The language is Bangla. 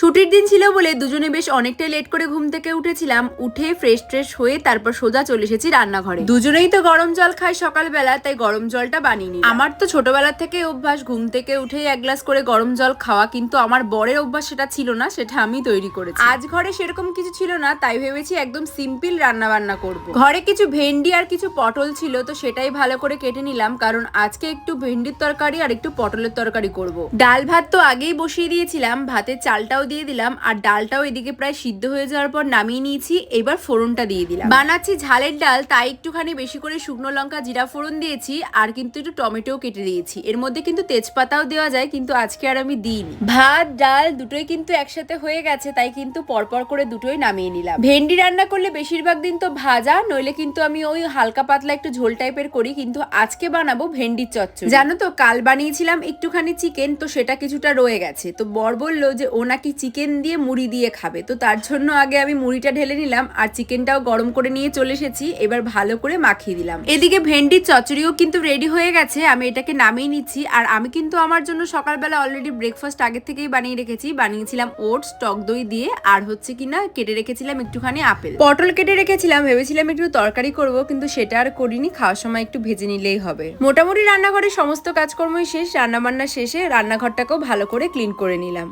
ছুটির দিন ছিল বলে দুজনে বেশ অনেকটাই লেট করে ঘুম থেকে উঠেছিলাম। উঠে ফ্রেশ ট্রেশ হয়ে তারপর সোজা চলে এসেছি রান্নাঘরে। দুজনেই তো গরম জল খাই সকালবেলা, তাই গরম জলটা বানিয়ে আমার তো ছোটবেলা থেকে অভ্যাস, ঘুম থেকে উঠেই এক গ্লাস করে গরম জল খাওয়া, কিন্তু আমার বরের অভ্যাস সেটা ছিল না, সেটা আমি তৈরি করেছি। আজ ঘরে সেরকম কিছু ছিল না, তাই ভেবেছি একদম সিম্পল রান্না বান্না করব। ঘরে কিছু ভেন্ডি আর কিছু পটল ছিল, তো সেটাই ভালো করে কেটে নিলাম, কারণ আজকে একটু ভেন্ডির তরকারি আর একটু পটলের তরকারি করব। ডাল ভাত তো আগেই বসিয়ে দিয়েছিলাম, ভাতের চালটাও দিয়ে দিলাম আর ডালটাও এদিকে প্রায় সিদ্ধ হয়ে যাওয়ার পর নামিয়ে নিয়েছি। এবার ফোড়নটা দিয়ে দিলাম। বানাচ্ছি ঝালের ডাল, তাই একটুখানি বেশি করে শুকনো লঙ্কা, জিরা ফোড়ন দিয়েছি আর কিন্তু একটু টমেটোও কেটে দিয়েছি। এর মধ্যে কিন্তু তেজপাতাও দেওয়া যায়, কিন্তু আজকে আর আমি দিইনি। ভাত, ডাল দুটোই কিন্তু একসাথে হয়ে গেছে, তাই কিন্তু পরপর করে দুটোই নামিয়ে নিলাম। ভেন্ডি রান্না করলে বেশিরভাগ দিন তো ভাজা, নইলে কিন্তু আমি ওই হালকা পাতলা একটু ঝোল টাইপের করি, কিন্তু আজকে বানাবো ভেন্ডির চচ্চড়ি। জানো তো, কাল বানিয়েছিলাম একটুখানি চিকেন, তো সেটা কিছুটা রয়ে গেছে। তো বর বলল যে ও নাকি চিকেন দিয়ে মুড়ি দিয়ে খাবে। তো তার জন্য আগে আমি মুড়িটা ঢেলে নিলাম আর চিকেনটাও গরম করে নিয়ে চলে এসেছি, এবার ভালো করে মাখিয়ে দিলাম। এদিকে ভেন্ডির চচ্চড়িও কিন্তু রেডি হয়ে গেছে, আমি এটাকে নামিয়ে নিচ্ছি আর আমি কিন্তু আমার জন্য সকালবেলা অলরেডি ব্রেকফাস্ট আগে থেকেই বানিয়ে রেখেছি। বানিয়েছিলাম ওটস টক দই দিয়ে আর হচ্ছে কিনা কেটে রেখেছিলাম একটুখানি আপেল। পটল কেটে রেখেছিলাম, ভেবেছিলাম একটু তরকারি করব, কিন্তু সেটা আর করিনি, খাওয়ার সময় একটু ভেজে নিলেই হবে। মোটামুটি রান্নাঘরের সমস্ত কাজকর্মই শেষ, রান্নাবান্না শেষে রান্নাঘরটাকেও ভালো করে ক্লিন করে নিলাম।